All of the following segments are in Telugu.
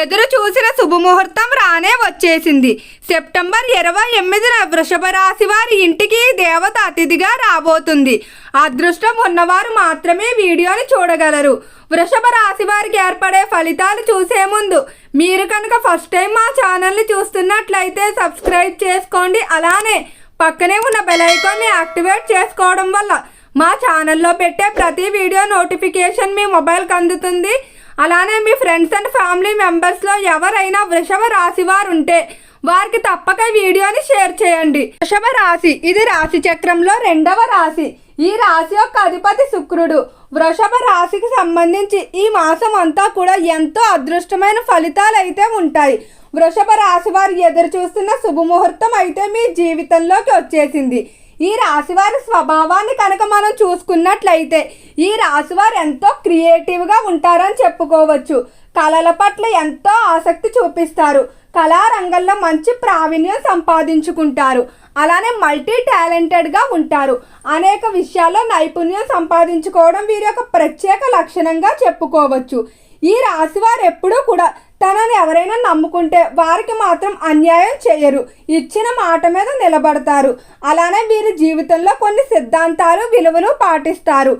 ఎదురు చూసిన శుభముహూర్తం రానే వచ్చేసింది. సెప్టెంబర్ ఇరవై ఎనిమిదిన వృషభ రాశి వారి ఇంటికి దేవత అతిథిగా రాబోతుంది. అదృష్టం ఉన్నవారు మాత్రమే వీడియోని చూడగలరు. వృషభ రాశి వారికి ఏర్పడే ఫలితాలు చూసే ముందు మీరు కనుక ఫస్ట్ టైం మా ఛానల్ని చూస్తున్నట్లయితే సబ్స్క్రైబ్ చేసుకోండి. అలానే పక్కనే ఉన్న బెల్ ఐకాన్ని యాక్టివేట్ చేసుకోవడం వల్ల మా ఛానల్లో పెట్టే ప్రతి వీడియో నోటిఫికేషన్ మీ మొబైల్కి అందుతుంది. అలానే మీ ఫ్రెండ్స్ అండ్ ఫ్యామిలీ మెంబర్స్లో ఎవరైనా వృషభ రాశి వారు ఉంటే వారికి తప్పక వీడియోని షేర్ చేయండి. వృషభ రాశి ఇది రాశి చక్రంలో రెండవ రాశి. ఈ రాశి యొక్క అధిపతి శుక్రుడు. వృషభ రాశికి సంబంధించి ఈ మాసం అంతా కూడా ఎంతో అదృష్టమైన ఫలితాలు అయితే ఉంటాయి. వృషభ రాశి వారు ఎదురు చూస్తున్న శుభముహూర్తం అయితే మీ జీవితంలోకి వచ్చేసింది. ఈ రాశివారి స్వభావాన్ని కనుక మనం చూసుకున్నట్లయితే ఈ రాశివారు ఎంతో క్రియేటివ్గా ఉంటారని చెప్పుకోవచ్చు. కళల పట్ల ఎంతో ఆసక్తి చూపిస్తారు. కళారంగంలో మంచి ప్రావీణ్యం సంపాదించుకుంటారు. అలానే మల్టీ టాలెంటెడ్గా ఉంటారు. అనేక విషయాల్లో నైపుణ్యం సంపాదించుకోవడం వీరి యొక్క ప్రత్యేక లక్షణంగా చెప్పుకోవచ్చు. ఈ రాశివారు ఎప్పుడూ కూడా తనని ఎవరైనా నమ్ముకుంటే వారికి మాత్రం అన్యాయం చేయరు. ఇచ్చిన మాట మీద నిలబడతారు. అలానే వీరి జీవితంలో కొన్ని సిద్ధాంతాలు విలువలు పాటిస్తారు.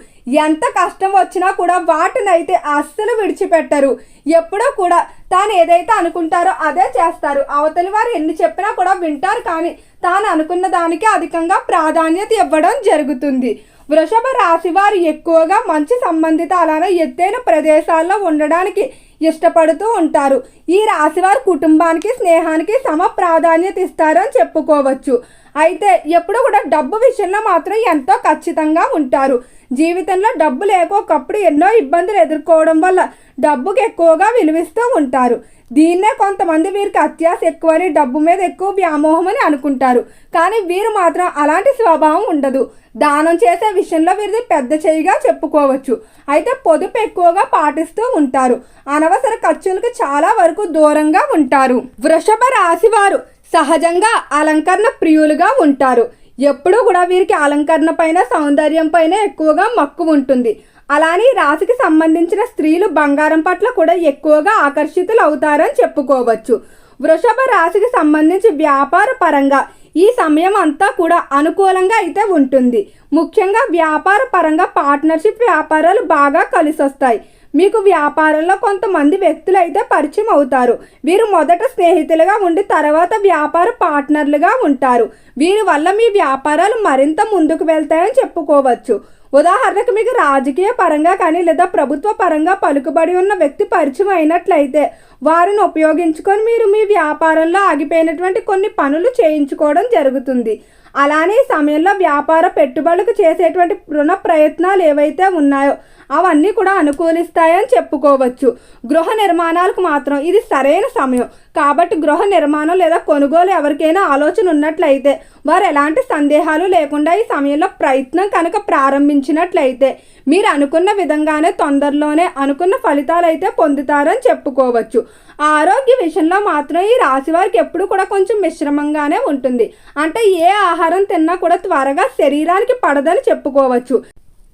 ఎంత కష్టం వచ్చినా కూడా వాటినైతే అస్సలు విడిచిపెట్టరు. ఎప్పుడూ కూడా తాను ఏదైతే అనుకుంటారో అదే చేస్తారు. అవతలి వారు ఎన్ని చెప్పినా కూడా వింటారు కానీ తాను అనుకున్న దానికి అధికంగా ప్రాధాన్యత ఇవ్వడం జరుగుతుంది. వృషభ రాశి వారు ఎక్కువగా మంచి సంబంధిత అలానే ఎత్తైన ప్రదేశాల్లో ఉండడానికి ఇష్టపడుతూ ఉంటారు. ఈ రాశివారు కుటుంబానికి స్నేహానికి సమ ప్రాధాన్యత ఇస్తారని చెప్పుకోవచ్చు. అయితే ఎప్పుడు కూడా డబ్బు విషయంలో మాత్రం ఎంతో ఖచ్చితంగా ఉంటారు. జీవితంలో డబ్బు లేక ఒకప్పుడు ఎన్నో ఇబ్బందులు ఎదుర్కోవడం వల్ల డబ్బుకి ఎక్కువగా విలువిస్తూ ఉంటారు. దీన్నే కొంతమంది వీరికి అత్యాశ ఎక్కువని డబ్బు మీద ఎక్కువ వ్యామోహం అని అనుకుంటారు. కానీ వీరు మాత్రం అలాంటి స్వభావం ఉండదు. దానం చేసే విషయంలో వీరిది పెద్ద చేయిగా చెప్పుకోవచ్చు. అయితే పొదుపు ఎక్కువగా పాటిస్తూ ఉంటారు. అనవసర ఖర్చులకు చాలా వరకు దూరంగా ఉంటారు. వృషభ రాశి వారు సహజంగా అలంకరణ ప్రియులుగా ఉంటారు. ఎప్పుడూ కూడా వీరికి అలంకరణ పైన సౌందర్యం పైన ఎక్కువగా మక్కువ ఉంటుంది. అలానే రాశికి సంబంధించిన స్త్రీలు బంగారం పట్ల కూడా ఎక్కువగా ఆకర్షితులు అవుతారని చెప్పుకోవచ్చు. వృషభ రాశికి సంబంధించి వ్యాపార పరంగా ఈ సమయం అంతా కూడా అనుకూలంగా అయితే ఉంటుంది. ముఖ్యంగా వ్యాపార పరంగా పార్ట్నర్షిప్ వ్యాపారాలు బాగా కలిసొస్తాయి. మీకు వ్యాపారంలో కొంతమంది వ్యక్తులు అయితే పరిచయం అవుతారు. వీరు మొదట స్నేహితులుగా ఉండి తర్వాత వ్యాపార పార్ట్నర్లుగా ఉంటారు. వీరి వల్ల మీ వ్యాపారాలు మరింత ముందుకు వెళ్తాయని చెప్పుకోవచ్చు. ఉదాహరణకు మీకు రాజకీయ పరంగా కానీ లేదా ప్రభుత్వ పరంగా పలుకుబడి ఉన్న వ్యక్తి పరిచయం అయినట్లయితే వారిని ఉపయోగించుకొని మీరు మీ వ్యాపారంలో ఆగిపోయినటువంటి కొన్ని పనులు చేయించుకోవడం జరుగుతుంది. అలానే ఈ సమయంలో వ్యాపార పెట్టుబడులకు చేసేటువంటి రుణ ప్రయత్నాలు ఏవైతే ఉన్నాయో అవన్నీ కూడా అనుకూలిస్తాయని చెప్పుకోవచ్చు. గృహ నిర్మాణాలకు మాత్రం ఇది సరైన సమయం. కాబట్టి గృహ నిర్మాణం లేదా కొనుగోలు ఎవరికైనా ఆలోచన ఉన్నట్లయితే వారు ఎలాంటి సందేహాలు లేకుండా ఈ సమయంలో ప్రయత్నం కనుక ప్రారంభించినట్లయితే మీరు అనుకున్న విధంగానే తొందరలోనే అనుకున్న ఫలితాలు అయితే పొందుతారని చెప్పుకోవచ్చు. ఆరోగ్య విషయంలో మాత్రం ఈ రాశి వారికి ఎప్పుడు కూడా కొంచెం మిశ్రమంగానే ఉంటుంది. అంటే ఏ ఆహారం ఆహారం తిన్నా కూడా త్వరగా శరీరానికి పడదని చెప్పుకోవచ్చు.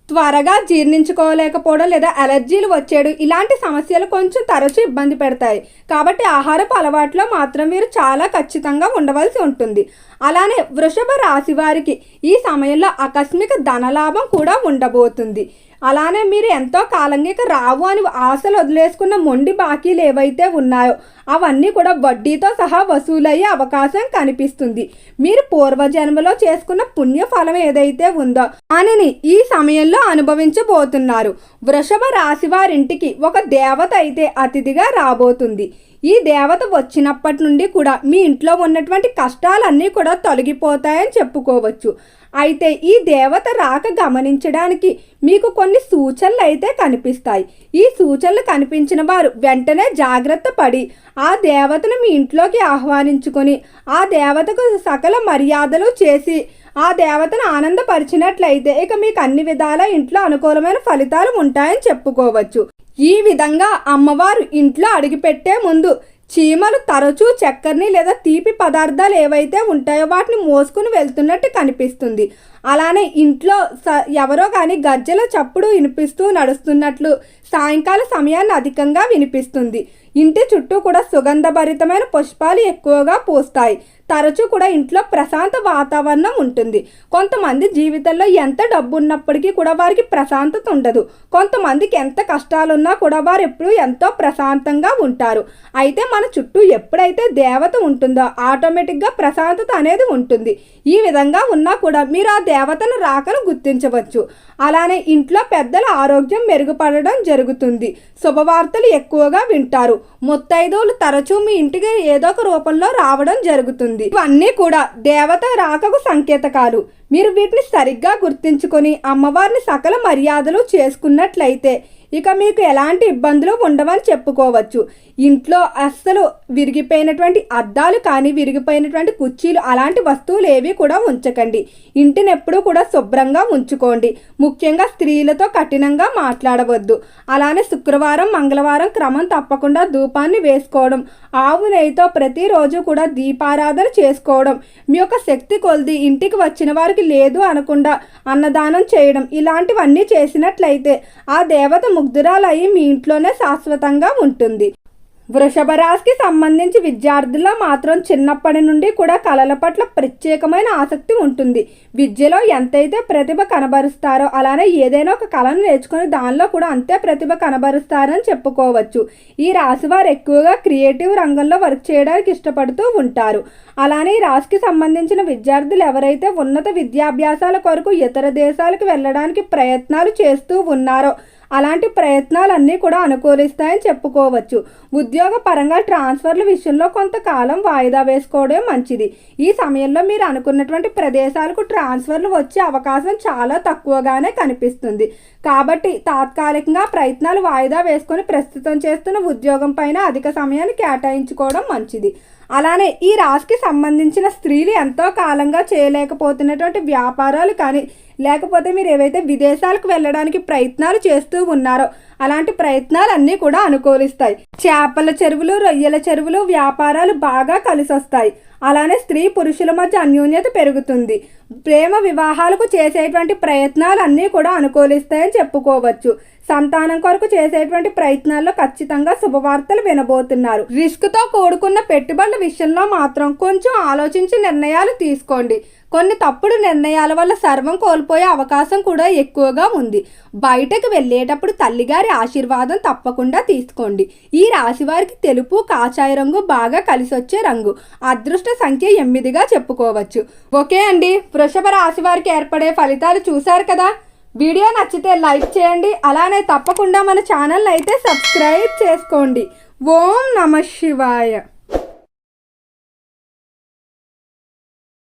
త్వరగా జీర్ణించుకోలేకపోవడం లేదా అలర్జీలు వచ్చేయడం ఇలాంటి సమస్యలు కొంచెం తరచూ ఇబ్బంది పెడతాయి. కాబట్టి ఆహారపు అలవాట్లో మాత్రం మీరు చాలా ఖచ్చితంగా ఉండవలసి ఉంటుంది. అలానే వృషభ రాశి వారికి ఈ సమయంలో ఆకస్మిక ధనలాభం కూడా ఉండబోతుంది. అలానే మీరు ఎంతో కాలంగా ఇక రావు అని ఆశలు వదిలేసుకున్న మొండి బాకీలు ఏవైతే ఉన్నాయో అవన్నీ కూడా వడ్డీతో సహా వసూలయ్యే అవకాశం కనిపిస్తుంది. మీరు పూర్వజన్మలో చేసుకున్న పుణ్యఫలం ఏదైతే ఉందో దానిని ఈ సమయంలో అనుభవించబోతున్నారు. వృషభ రాశి వారింటికి ఒక దేవత అయితే అతిథిగా రాబోతుంది. ఈ దేవత వచ్చినప్పటి నుండి కూడా మీ ఇంట్లో ఉన్నటువంటి కష్టాలన్నీ కూడా తొలగిపోతాయని చెప్పుకోవచ్చు. అయితే ఈ దేవత రాక గమనించడానికి మీకు కొన్ని సూచనలు అయితే కనిపిస్తాయి. ఈ సూచనలు కనిపించిన వారు వెంటనే జాగ్రత్త పడి ఆ దేవతను మీ ఇంట్లోకి ఆహ్వానించుకొని ఆ దేవతకు సకల మర్యాదలు చేసి ఆ దేవతను ఆనందపరిచినట్లయితే ఇక మీకు అన్ని విధాల ఇంట్లో అనుకూలమైన ఫలితాలు ఉంటాయని చెప్పుకోవచ్చు. ఈ విధంగా అమ్మవారు ఇంట్లో అడుగుపెట్టే ముందు చీమలు తరచూ చక్కెరని లేదా తీపి పదార్థాలు ఏవైతే ఉంటాయో వాటిని మోసుకుని వెళ్తున్నట్టు కనిపిస్తుంది. అలానే ఇంట్లో స- ఎవరో కానీ గజ్జల చప్పుడు వినిపిస్తూ నడుస్తున్నట్లు సాయంకాల సమయాన్ని అధికంగా వినిపిస్తుంది. ఇంటి చుట్టూ కూడా సుగంధభరితమైన పుష్పాలు ఎక్కువగా పూస్తాయి. తరచూ కూడా ఇంట్లో ప్రశాంత వాతావరణం ఉంటుంది. కొంతమంది జీవితంలో ఎంత డబ్బు ఉన్నప్పటికీ కూడా వారికి ప్రశాంతత ఉండదు. కొంతమందికి ఎంత కష్టాలున్నా కూడా వారు ఎప్పుడూ ఎంతో ప్రశాంతంగా ఉంటారు. అయితే మన చుట్టూ ఎప్పుడైతే దేవత ఉంటుందో ఆటోమేటిక్గా ప్రశాంతత అనేది ఉంటుంది. ఈ విధంగా ఉన్నా కూడా మీరు ఆ దేవతను రాకను గుర్తించవచ్చు. అలానే ఇంట్లో పెద్దల ఆరోగ్యం మెరుగుపడడం జరుగుతుంది. శుభవార్తలు ఎక్కువగా వింటారు. ముత్తైదువులు తరచూ మీ ఇంటికి ఏదో ఒక రూపంలో రావడం జరుగుతుంది. ఇవన్నీ కూడా దేవత రాకకు సంకేతకాలు. మీరు వీటిని సరిగ్గా గుర్తించుకొని అమ్మవారిని సకల మర్యాదలు చేసుకున్నట్లయితే ఇక మీకు ఎలాంటి ఇబ్బందులు ఉండవని చెప్పుకోవచ్చు. ఇంట్లో అస్సలు విరిగిపోయినటువంటి అద్దాలు కానీ విరిగిపోయినటువంటి కుర్చీలు అలాంటి వస్తువులు ఏవి కూడా ఉంచకండి. ఇంటిని ఎప్పుడూ కూడా శుభ్రంగా ఉంచుకోండి. ముఖ్యంగా స్త్రీలతో కఠినంగా మాట్లాడవద్దు. అలానే శుక్రవారం మంగళవారం క్రమం తప్పకుండా ధూపాన్ని వేసుకోవడం ఆవు నెయ్యితో ప్రతిరోజు కూడా దీపారాధన చేసుకోవడం మీ యొక్క శక్తి కొలిది ఇంటికి వచ్చిన వారికి లేదు అనకుండా అన్నదానం చేయడం ఇలాంటివన్నీ చేసినట్లయితే ఆ దేవత ముగ్ధురాలయ్యి మీ ఇంట్లోనే శాశ్వతంగా ఉంటుంది. వృషభ రాశికి సంబంధించి విద్యార్థుల్లో మాత్రం చిన్నప్పటి నుండి కూడా కళల పట్ల ప్రత్యేకమైన ఆసక్తి ఉంటుంది. విద్యలో ఎంతైతే ప్రతిభ కనబరుస్తారో అలానే ఏదైనా ఒక కళను నేర్చుకుని దానిలో కూడా అంతే ప్రతిభ కనబరుస్తారని చెప్పుకోవచ్చు. ఈ రాశి వారు ఎక్కువగా క్రియేటివ్ రంగంలో వర్క్ చేయడానికి ఇష్టపడుతూ ఉంటారు. అలానే ఈ రాశికి సంబంధించిన విద్యార్థులు ఎవరైతే ఉన్నత విద్యాభ్యాసాల కొరకు ఇతర దేశాలకు వెళ్ళడానికి ప్రయత్నాలు చేస్తూ ఉన్నారో అలాంటి ప్రయత్నాలన్నీ కూడా అనుకూలిస్తాయని చెప్పుకోవచ్చు. ఉద్యోగ పరంగా ట్రాన్స్ఫర్ల విషయంలో కొంతకాలం వాయిదా వేసుకోవడమే మంచిది. ఈ సమయంలో మీరు అనుకున్నటువంటి ప్రదేశాలకు ట్రాన్స్ఫర్లు వచ్చే అవకాశం చాలా తక్కువగానే కనిపిస్తుంది. కాబట్టి తాత్కాలికంగా ప్రయత్నాలు వాయిదా వేసుకొని ప్రస్తుతం చేస్తున్న ఉద్యోగం పైన అధిక సమయాన్ని కేటాయించుకోవడం మంచిది. అలానే ఈ రాశికి సంబంధించిన స్త్రీలు ఎంతో కాలంగా చేయలేకపోతున్నటువంటి వ్యాపారాలు కానీ లేకపోతే మీరు ఏవైతే విదేశాలకు వెళ్ళడానికి ప్రయత్నాలు చేస్తూ ఉన్నారో అలాంటి ప్రయత్నాలన్నీ కూడా అనుకూలిస్తాయి. చేపల చెరువులు రొయ్యల చెరువులు వ్యాపారాలు బాగా కలిసొస్తాయి. అలానే స్త్రీ పురుషుల మధ్య అన్యోన్యత పెరుగుతుంది. ప్రేమ వివాహాలకు చేసేటువంటి ప్రయత్నాలు అన్నీ కూడా అనుకూలిస్తాయని చెప్పుకోవచ్చు. సంతానం కొరకు చేసేటువంటి ప్రయత్నాల్లో ఖచ్చితంగా శుభవార్తలు వినబోతున్నారు. రిస్క్తో కూడుకున్న పెట్టుబడుల విషయంలో మాత్రం కొంచెం ఆలోచించి నిర్ణయాలు తీసుకోండి. కొన్ని తప్పుడు నిర్ణయాల వల్ల సర్వం కోల్పోయే అవకాశం కూడా ఎక్కువగా ఉంది. బయటకు వెళ్ళేటప్పుడు తల్లిగారి ఆశీర్వాదం తప్పకుండా తీసుకోండి. ఈ రాశి వారికి తెలుపు కాషాయ రంగు బాగా కలిసి వచ్చే రంగు. అదృష్ట సంఖ్య ఎనిమిదిగా చెప్పుకోవచ్చు. ఓకే అండి. వృషభ రాశి వారికి ఏర్పడే ఫలితాలు చూశారు కదా? వీడియో నచ్చితే లైక్ చేయండి. అలానే తప్పకుండా మన ఛానల్ అయితే సబ్స్క్రైబ్ చేసుకోండి. ఓం నమ శివాయ.